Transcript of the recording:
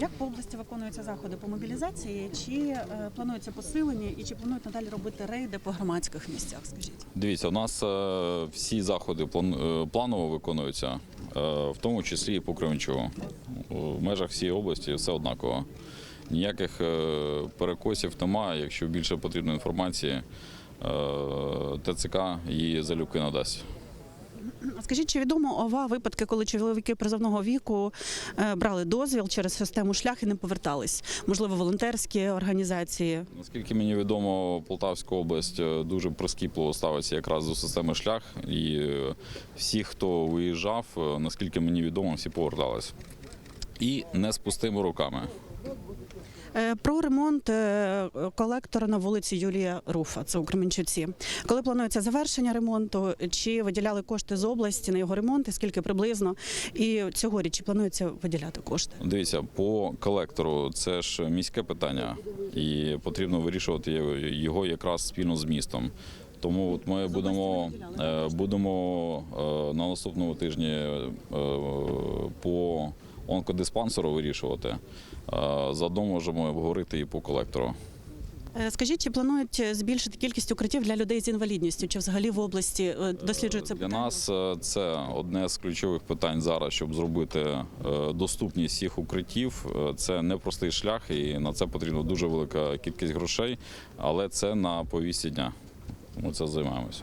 Як по області виконуються заходи по мобілізації? Чи е, планується посилення і чи планують надалі робити рейди по громадських місцях? Скажіть. Дивіться, у нас е, всі заходи е, планово виконуються, в тому числі і по Кременчугу. В межах всієї області все однаково. Ніяких перекосів немає. Якщо більше потрібно інформації, ТЦК її залюбки надасть. Скажіть, чи відомо ова випадки, коли чоловіки призовного віку е, брали дозвіл через систему шлях і не повертались? Можливо, волонтерські організації? Наскільки мені відомо, Полтавська область е, дуже прискіпливо ставиться якраз до системи шлях, і е, всі, хто виїжджав, наскільки мені відомо, всі повертались. І не з пустими руками. Е, Про ремонт е, колектора на вулиці Юлія Руфа, це у Кременчуці. Коли планується завершення ремонту, чи виділяли кошти з області на його ремонт, і скільки приблизно? І цьогоріч чи планується виділяти кошти? Дивіться, по колектору це ж міське питання, і потрібно вирішувати його- якраз спільно з містом. Тому от ми будемо, е, будемо на наступному тижні по онкодиспансеру вирішувати. Е, Заодно можемо обговорити і по колектору. Е, Скажіть, чи планують збільшити кількість укриттів для людей з інвалідністю? Чи взагалі в області е, досліджується Для нас е, це одне з ключових питань зараз, щоб зробити доступність всіх укриттів. Це непростий шлях, і на це потрібна дуже велика кількість грошей, але це на повісті дня. Ми це займаємося.